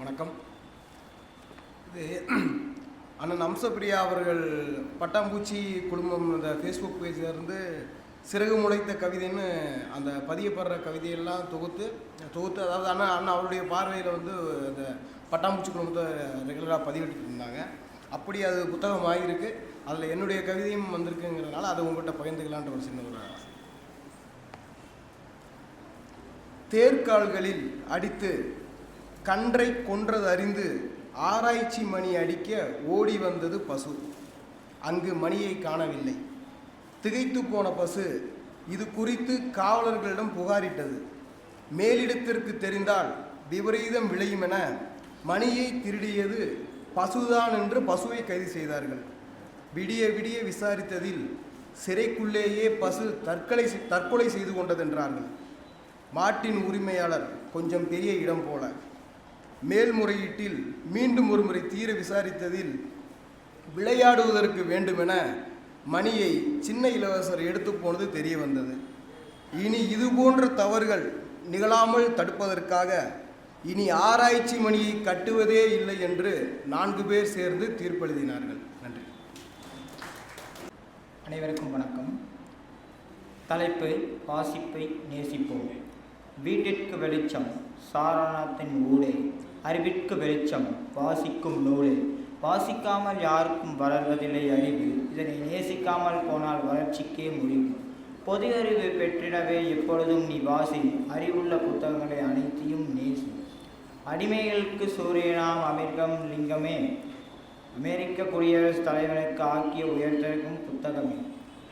வணக்கம். இது அண்ணன் அம்சப்பிரியா அவர்கள் பட்டாம்பூச்சி குடும்பம் இந்த ஃபேஸ்புக் பேஜிலேருந்து சிறகு முளைத்த கவிதைன்னு அந்த பதியப்படுற கவிதையெல்லாம் தொகுத்து தொகுத்து அதாவது அண்ணா அண்ணா அவருடைய பார்வையில் வந்து அந்த பட்டாம்பூச்சி குடும்பத்தை ரெகுலராக பதிவிட்டு இருந்தாங்க. அப்படி அது புத்தகம் ஆகியிருக்கு அதில் என்னுடைய கவிதையும் வந்திருக்குங்கிறதுனால அதை உங்கள்கிட்ட பகிர்ந்துக்கலான்ற ஒரு சின்ன ஒரு தேர்கால்களில் அடித்து கன்றை கொன்றது அறிந்து ஆராய்ச்சி மணி அடிக்க ஓடி வந்தது பசு. அங்கு மணியை காணவில்லை. திகைத்து போன பசு இது குறித்து காவலர்களிடம் புகாரிட்டது. மேலிடத்திற்கு தெரிந்தால் விபரீதம் விளையும் என மணியை திருடியது பசுதான் என்று பசுவை கைது செய்தார்கள். விடிய விடிய விசாரித்ததில் சிறைக்குள்ளேயே பசு தற்கொலை செய்- தற்கொலை செய்து கொண்டதென்றார்கள். மாட்டின் உரிமையாளர் கொஞ்சம் பெரிய இடம் போல. மேல்முறையீட்டில் மீண்டும் ஒருமுறை தீர விசாரித்ததில் விளையாடுவதற்கு வேண்டுமென மணியை சின்ன இளவரசர் எடுத்து போனது தெரிய வந்தது. இனி இது போன்ற தவறுகள் நிகழாமல் தடுப்பதற்காக இனி ஆராய்ச்சி மணியை கட்டுவதே இல்லை என்று நான்கு பேர் சேர்ந்து தீர்ப்பெழுதினார்கள். நன்றி. அனைவருக்கும் வணக்கம். தலைப்பு வாசிப்பை நேசிப்போம். வீட்டிற்கு வெளிச்சம் சாரநாத்தின் ஊடே. அறிவிற்கு வெளிச்சம் வாசிக்கும் நூலே. வாசிக்காமல் யாருக்கும் வளர்வதில்லை அறிவு. இதனை நேசிக்காமல் போனால் வளர்ச்சிக்கே முடிவு. பொது அறிவு பெற்றிடவே எப்பொழுதும் நீ வாசி. அறிவுள்ள புத்தகங்களை அனைத்தையும் நேசி. அடிமைகளுக்கு சூரியனாம் அமிர்கம் லிங்கமே. அமெரிக்க குடியரசுத் தலைவனுக்கு ஆக்கிய உயர்த்திருக்கும் புத்தகமே.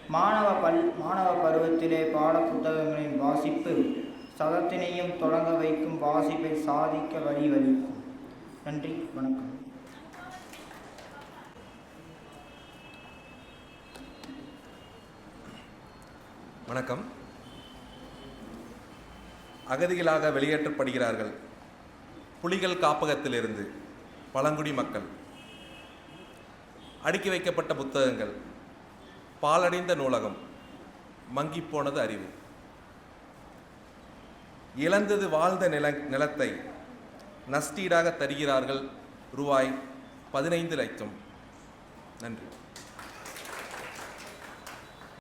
மாணவ பல் மாணவ பருவத்திலே பாட புத்தகங்களின் வாசிப்பு சதத்தினையும் தொடங்க வைக்கும் வாசிப்பை சாதிக்க வழிவகுக்கும் நன்றி வணக்கம். வணக்கம். அகதிகளாக வெளியேற்றப்படுகிறார்கள். புலிகள் காப்பகத்திலிருந்து பழங்குடி மக்கள். அடுக்கி வைக்கப்பட்ட புத்தகங்கள். பாலடைந்த நூலகம். மங்கிப்போனது அறிவு. இழந்தது வாழ்ந்த நில நிலத்தை நஷ்டீடாக தருகிறார்கள். ரூபாய் பதினைந்து லட்சம். நன்றி.